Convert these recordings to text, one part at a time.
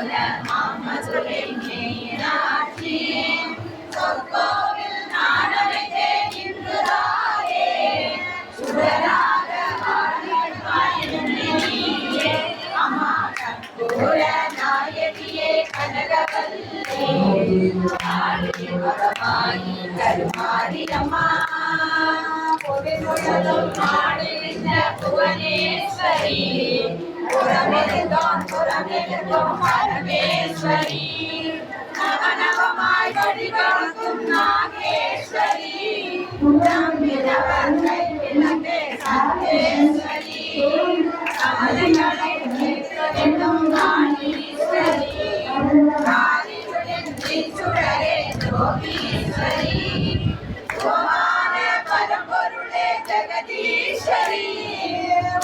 போல மீனாட்சி சொற்கோவில் சுடராக அம்மா கற்பூர நாயகியே கனகவல்லே ஆடி கருமாரி அம்மா புறமெழுந்தோம் புறமெழுந்தோம் பரமேஸ்வரி நவநவமாய் வழிகாட்டும் நாகேஸ்வரி நம்பினவர்கள் விளக்கே சந்தேஸ்வரி கவலைகளை தீர்க்க வேண்டும் நாணீஸ்வரி காலியுடன் சுடரே ஜோகீஸ்வரி ஓமான பரம்பொருளே ஜெகதீஸ்வரி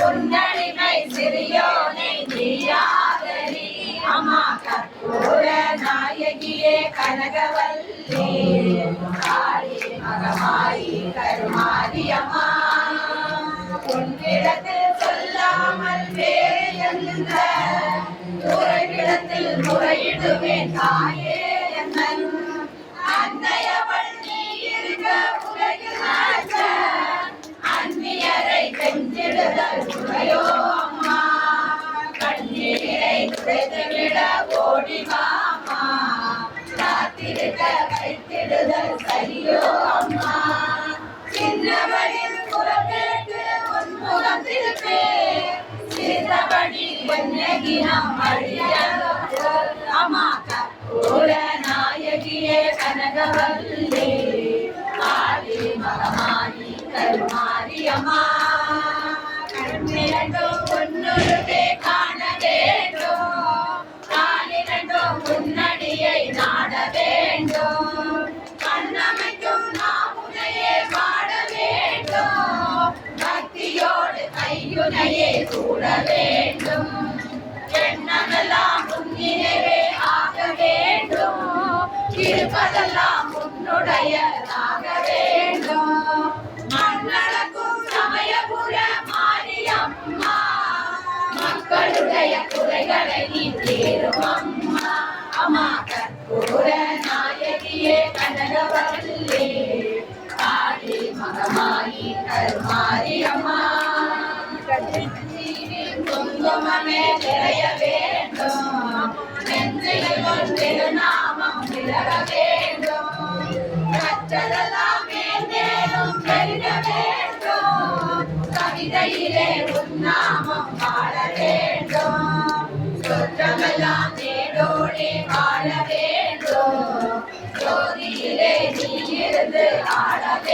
உன்னடிமை சிறியோனை நீயாதரி அம்மா கற்பூர நாயகியே கனகவல்லி. காளி மகமாயி கருமாரி அம்மா. உன்னிடத்தில் சொல்லாமல் வேறு எந்த துறைவிடத்தில் முறையிடுவேன் தாயே. நாயகியே கனகவல்லே ஆதி மகமாயி கருமாரி அம்மா. கூட வேண்டும் எண்ணமெல்லாம் முன்னினவே ஆக வேண்டும் இருப்பதெல்லாம் உன்னுடையதாக வேண்டும் மண்ணளக்கும் சமயபுர மாரியம்மா. மக்களுடைய குறைகளை நீ தீரும் அம்மா அம்மா கற்பூர நாயகியே கனகவல்லே. காளி மகமாயி கருமாரி அம்மா குங்குமமே நிறைய வேண்டும். நெஞ்சில் திருநாமம் விலக வேண்டும். கற்றதெல்லாம் மேலும் பெருக வேண்டும். கவிதையிலே உன்னாமம் வாழ வேண்டும். சொற்றமெல்லாம் நேடோடி வாழ வேண்டும். ஜோதியிலே நீ இருந்து ஆட வேண்டும்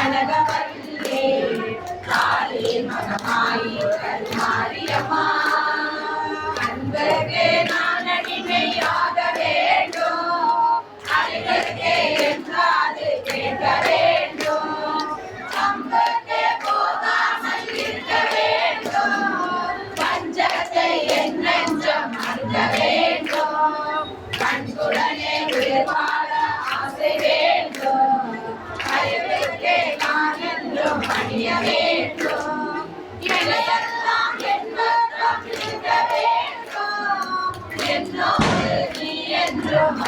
கனகவல்லே காலே மகமாயி கருமாரியம்மா. என்றும் பணிய வேண்டும் இவையெல்லாம் என் இருக்க வேண்டும் என்னோடு நீ என்றும்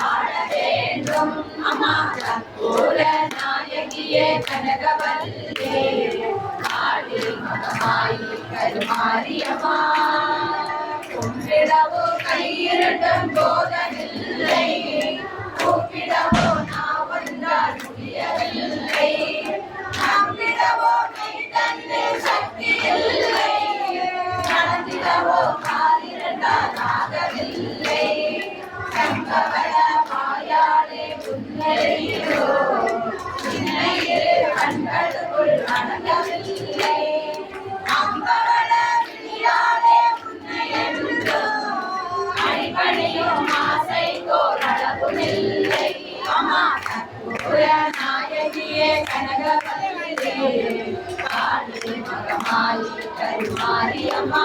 வேண்டும் அம்மா கற்பூர நாயகியே கனகவல்லே மகமாயி கருமாரியம்மா கும்பிடவோ கையிரண்டும் கனகபதி காளி மகமாயி கருமாரியம்மா